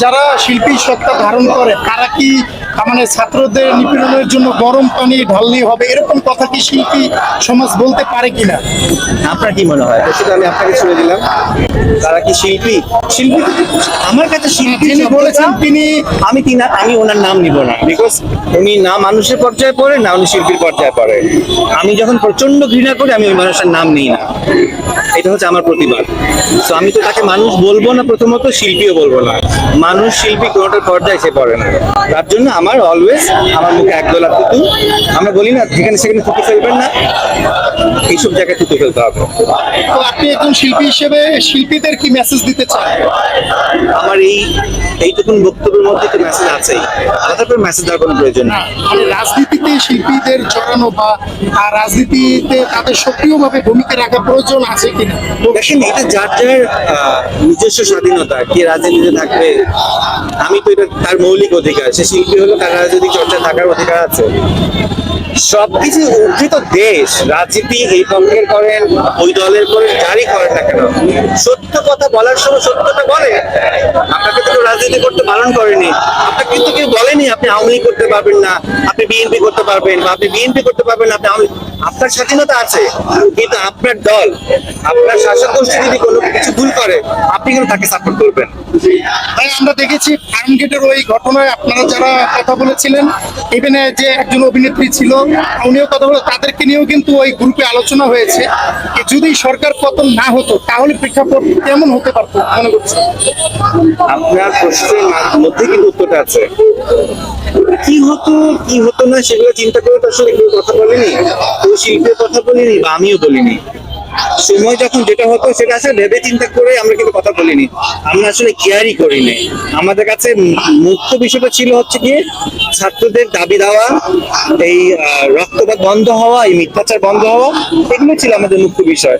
যারা শিল্পী সত্তা ধারণ করে তারা কি মানে ছাত্রদের নিপীড়নের জন্য গরম পানি ঢাললেই হবে। এরকম কথা কি শিল্পী সমাজ বলতে পারে কিনা? আপনার কি মনে হয়? সেটা আমি আপনাকে ছেড়ে দিলাম তারা কি শিল্পী? শিল্পী আমার কাছে শিল্পী বলেছেন তিনি আমি তিনা আমি ওনার নাম নিব না। বিকজ উনি না মানুষের পর্যায়ে পড়ে না উনি শিল্পীর পর্যায়ে পড়ে। আমি যখন প্রচণ্ড ঘৃণা করি আমি ওই মানুষের নাম নিই না। এটা হচ্ছে আমার প্রতিবাদ। তো আমি তো তাকে মানুষ বলব না প্রথমত শিল্পীও বলব না। মানুষ শিল্পী কোনোটার পর্যায়ে সে পড়ে না। তার জন্য আমার অলওয়েজ আমার মুখে একদলা থুতু। আমরা বলি না যেখানে সেখানে থুতু ফেলবেন না। এইসব জায়গায় থুতু ফেলতে হবে। তো আপনি একজন শিল্পী হিসেবে শিল্পীদের কি মেসেজ দিতে চান? আমার এই এইটুকুন বক্তব্যের মধ্যে তো মেসেজ আছেই। আলাদা করে মেসেজ দেওয়ার কোনো প্রয়োজন নেই। মানে রাজনীতিতে শিল্পীদের জড়ানো বা আর রাজনীতিতে তাদের সক্রিয়ভাবে ভূমিকা রাখা প্রয়োজন আছে কিনা? দেখেন এটা যার যার নিজস্ব স্বাধীনতা কে রাজনীতিতে থাকবে আমি তো এটা তার মৌলিক অধিকার। সে শিল্পী হলো তার যদি চর্চা থাকার অধিকার আছে। সবকিছু অর্জিত দেশ, রাজনীতি এই পক্ষের করেন, ওই দলের করেন, যারই করেন না কেন, সত্য কথা বলার সময় সত্যটা বলে। আপনাকে তো রাজনীতি করতে বারণ করেনি। আপনাকে কিন্তু কেউ বলেনি আপনি আওয়ামী করতে পারবেন না, আপনি বিএনপি করতে পারবেন বা আপনি বিএনপি করতে পারবেন আপনি আওয়ামী আপনার স্বাধীনতা আছে কিন্তু আপনার দল আপনার শাসক গোষ্ঠী যদি কোনো কিছু ভুল করে আপনি কিন্তু তাকে সাপোর্ট করবেন? তাই আমরা দেখেছি ফার্ম গেটের ওই ঘটনায় আপনারা যারা কথা বলেছিলেন এখানে যে একজন অভিনেত্রী ছিল উনিও কথা বলে তাদেরকে নিয়েও কিন্তু ওই গ্রুপে আলোচনা হয়েছে যদি সরকার পতন না হতো তাহলে প্রেক্ষাপট কেমন হতে পারতো মনে করছে আপনার প্রশ্নের মধ্যে কিন্তু উত্তরটা আছে। কি হতো কি হতো না সেগুলো চিন্তা করে তো আসলে কেউ কথা বলেনি। কেউ শিল্পের কথা বলিনি বা আমিও বলিনি। সময় যখন যেটা হতো সেটা আসলে ভেবে চিন্তা করে আমরা কিন্তু কথা বলিনি। আমরা আসলে কেয়ারই করিনি আমাদের কাছে মুখ্য বিষয়টা ছিল হচ্ছে কি ছাত্রদের দাবি দেওয়া, এই রক্তপাত বন্ধ হওয়া, এই মিথ্যাচার বন্ধ হওয়া, এগুলো ছিল আমাদের মুখ্য বিষয়।